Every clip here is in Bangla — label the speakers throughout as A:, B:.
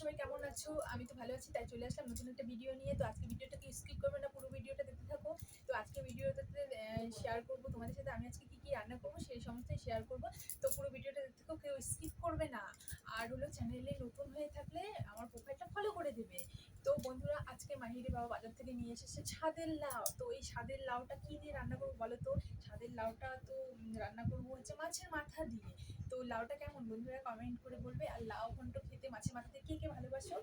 A: সবাই কেমন আছো? আমি তো ভালো আছি, তাই চলে আসলাম নতুন একটা ভিডিও নিয়ে। তো আজকে ভিডিওটাকে স্কিপ করবে না, পুরো ভিডিওটা দেখতে থাকো। তো আজকে ভিডিওটাতে শেয়ার করব তোমাদের সাথে। আমি আজকে কী কী রান্না করব সেই সমস্তই শেয়ার করব। তো পুরো ভিডিওটা দেখতে থাকো, কেউ স্কিপ করবে না। আর হলো চ্যানেলে নতুন হয়ে থাকলে আমার প্রোফাইলটা ফলো করে দেবে। বন্ধুরা, আজকে মাহিরি বাবা বাজার থেকে নিয়ে এসেছে ছাদের লাউ। তো এই ছাদের লাউটা কী দিয়ে রান্না করব বলো তো? ছাদের লাউটা তো রান্না করব হচ্ছে মাছের মাথা দিয়ে। তো লাউটা কেমন বন্ধুরা কমেন্ট করে বলবে? আর লাউ ঘন্ট খেতে মাছের মাথা দিয়ে কে কে ভালোবাসো?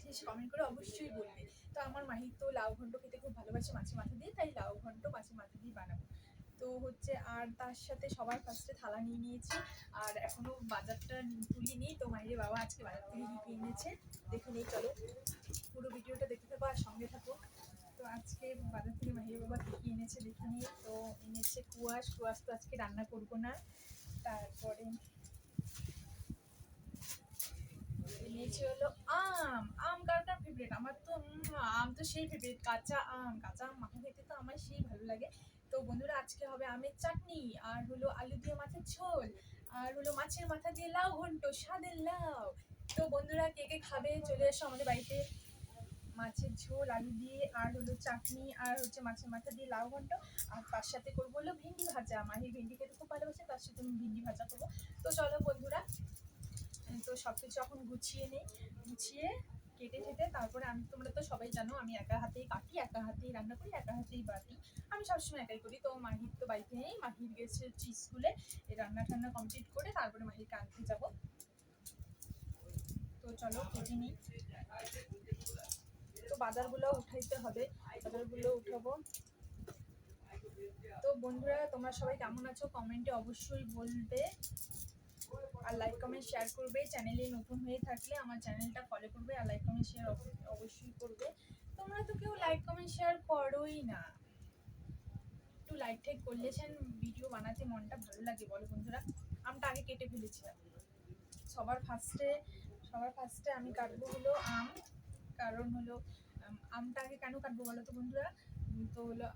A: সে কমেন্ট করে অবশ্যই বলবে। তো আমার মাহির তো লাউ ঘন্ট খেতে খুব ভালোবাসে মাছের মাথা দিয়ে, তাই লাউ ঘন্ট মাছের মাথা দিয়ে বানাবো। তো হচ্ছে আর তার সাথে সবার ফার্স্টে থালা নিয়ে নিয়েছি। আর এখনও বাজারটা তুলিনি, তো মাহিরের বাবা আজকে বাজার থেকে কী এনেছে, দেখে নিই, চলো। পুরো ভিডিওটা দেখতে থাকো আর সঙ্গে থাকো। তো আজকে বাজার থেকে মাহিরের বাবা কী এনেছে দেখে নিই। তো এনেছে কুয়াশ কুয়াশ তো আজকে রান্না করব না। তারপরে এনেছে হলো আম। আম কার কার ফেভারিট আমার তো আম তো সেই ফেভারিট কাঁচা আম। কাঁচা আম মাখা খেতে তো আমার সেই ভালো লাগে। তো বন্ধুরা, আজকে হবে আমের চাটনি, আর হলো আলু দিয়ে মাছের ঝোল, আর হলো মাছের মাথা দিয়ে লাউ ঘন্ট, স্বাদের লাউ। তো বন্ধুরা, কে কে খাবে চলে এসো আমাদের বাড়িতে। মাছের ঝোল, আলু দিয়ে, আর হলো চাটনি, আর হচ্ছে মাছের মাথা দিয়ে লাউ ঘন্ট। আর তার সাথে করব হলো ভেন্ডি ভাজা। মাহির ভেন্ডি খেতে খুব ভালোবাসে, তার সাথে আমি ভেন্ডি ভাজা করব। তো চলো বন্ধুরা, তো সব কিছু এখন গুছিয়ে নিই। গুছিয়ে কেটে ঠেটে তারপরে আমি, তোমরা তো সবাই জানো, আমি একা হাতেই কাটি, একা হাতেই রান্না করি, একা হাতেই বাটি। আমি সবসময় একাই করি। তো মাহির তো বাড়িতে নেই, মাহির গেছে স্কুলে। এই রান্না টান্না কমপ্লিট করে তারপরে মাহিরকে আনতে যাব। তো চলো, কেটে নিই। তো বাজারগুলো উঠাইতে হবে। বাজারগুলো উঠাবো। তো বন্ধুরা, তোমরা সবাই কেমন আছো? কমেন্টে অবশ্যই বলবে। আর লাইক কমেন্ট শেয়ার করবে। চ্যানেলে নতুন হয়ে থাকলে আমার চ্যানেলটা ফলো করবে আর লাইক কমেন্ট শেয়ার অবশ্যই করবে। তোমরা তো কেউ লাইক কমেন্ট শেয়ার করোই না। একটু লাইক ঠাইক করলে সেন ভিডিও বানাতে, মনটা ভালো লাগে, বলো বন্ধুরা। আমটা আগে কেটে ফেলেছিলাম। সবার ফার্স্টে সবার ফার্স্টে আমি কাটবো হলো আম। কারণ হলো আমটা আগে কেন কাটবো বলো তো বন্ধুরা? তো হলো,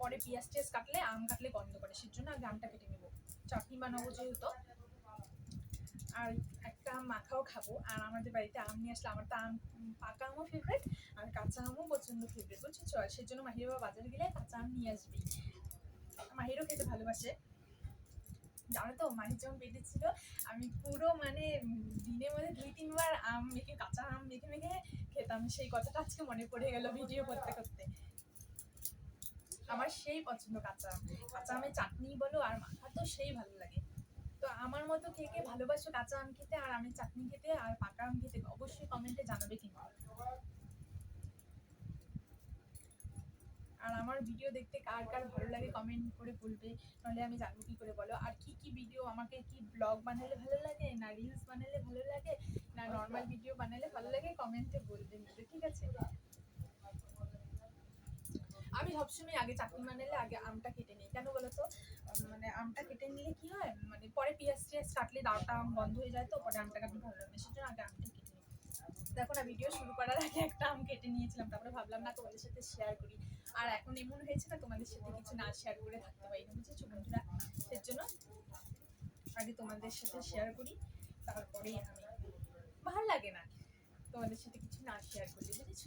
A: পরে পেঁয়াজ টিয়াজ কাটলে আম কাটলে গন্ধ করে সেই জন্য আগে আমটা কেটে নেব। চাটনি বানাবো যেহেতু। আর একটা মাখাও খাব। আর আমাদের বাড়িতে আম নিয়ে আসলে আমার তো আম, পাকা আমও ফেভারিট আর কাঁচা আমও প্রচণ্ড ফেভারিট বুঝছ? সেই জন্য মাহির বাবা বাজারে গেলে কাঁচা আম নিয়ে আসবি। মাহিরও খেতে ভালোবাসে। জানো তো, মাহির যখন পেটে ছিল, আমি পুরো মানে দিনের মধ্যে দুই, তিনবার আম মেখে, কাঁচা আম মেখে মেখে খেতাম। সেই কথাটা আজকে মনে পড়ে গেল ভিডিও করতে করতে। আমার সেই পছন্দ কাঁচা আম। কাঁচা আমের চাটনি বলো আর মাখা। তো সেই ভালো লাগে। তো আমার মতো কে কে ভালোবাসো কাঁচা আম খেতে আর আমের চাটনি খেতে আর পাকা আম খেতে অবশ্যই কমেন্টে জানাবে কিন্তু আর আমার ভিডিও দেখতে কার কার ভালো লাগে কমেন্ট করে বলবে নাহলে আমি জানব কি করে বলো। আর কি কি ভিডিও আমাকে কি ব্লগ বানালে ভালো লাগে, না রিলস বানালে ভালো লাগে, না নর্মাল ভিডিও বানালে ভালো লাগে কমেন্টে বলবে ঠিক আছে? আমি সবসময় আগে চাটনি বানালে আগে আমটা কেটে নিই। কেন বলো তো মানে আমটা কেটে নিলে কি হয়? মানে পরে পেঁয়াজ টিয়াজ কাটলে দাওটা আম বন্ধ হয়ে যায় তো, পরে আমটা কাটলে ভালো লাগে সেজন্য আগে আমটা কেটে নিই। দেখো না ভিডিও শুরু করার আগে একটা আম কেটে নিয়েছিলাম, তারপরে ভাবলাম না তোমাদের সাথে শেয়ার করি। আর এখন এমন হয়েছে না, তোমাদের সাথে কিছু না শেয়ার করে থাকতে পারি। না বুঝেছ বন্ধুরা সের জন্য আগে তোমাদের সাথে শেয়ার করি, তারপরেই আমি। ভালো লাগে না তোমাদের সাথে কিছু না শেয়ার করলে, বুঝেছ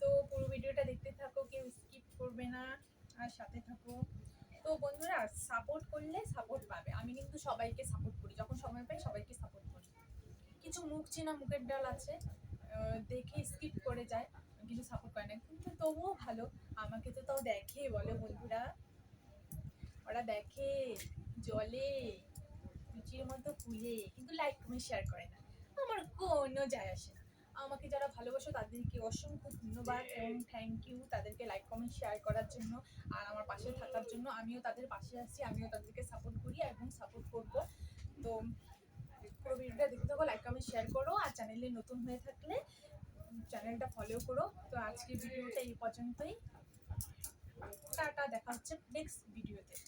A: তো পুরো ভিডিওটা দেখতে থাকো কেউ স্কিপ করবে না, আর সাথে থাকো। তো বন্ধুরা সাপোর্ট করলে সাপোর্ট পাবে। আমি কিন্তু সবাইকে সাপোর্ট করি। যখন সময় পাই, সবাইকে সাপোর্ট করি। কিছু মুখ চেনা মুখের ডাল আছে দেখে স্কিপ করে যায়। কিন্তু সাপোর্ট করে না। কিন্তু তবুও ভালো। আমাকে তো তাও দেখে, বলে বন্ধুরা। ওরা দেখে জলে লুচির মতো ফুলে, কিন্তু লাইক কমেন্ট শেয়ার করে না। আমার কোনো যায় আসে না। আমাকে যারা ভালোবাসো তাদেরকে অসংখ্য ধন্যবাদ এবং থ্যাংক ইউ তাদেরকে লাইক কমেন্ট শেয়ার করার জন্য আর আমার পাশে থাকার জন্য আমিও তাদের পাশে আছি আমিও তাদেরকে সাপোর্ট করি এবং সাপোর্ট করব। তো পুরো ভিডিওটা দেখতে থাকো লাইক কমেন্ট শেয়ার করো আর চ্যানেলে নতুন হয়ে থাকলে চ্যানেলটা ফলো করো। তো আজকের ভিডিওটা এই পর্যন্তই। টাটা দেখা হচ্ছে নেক্সট ভিডিওতে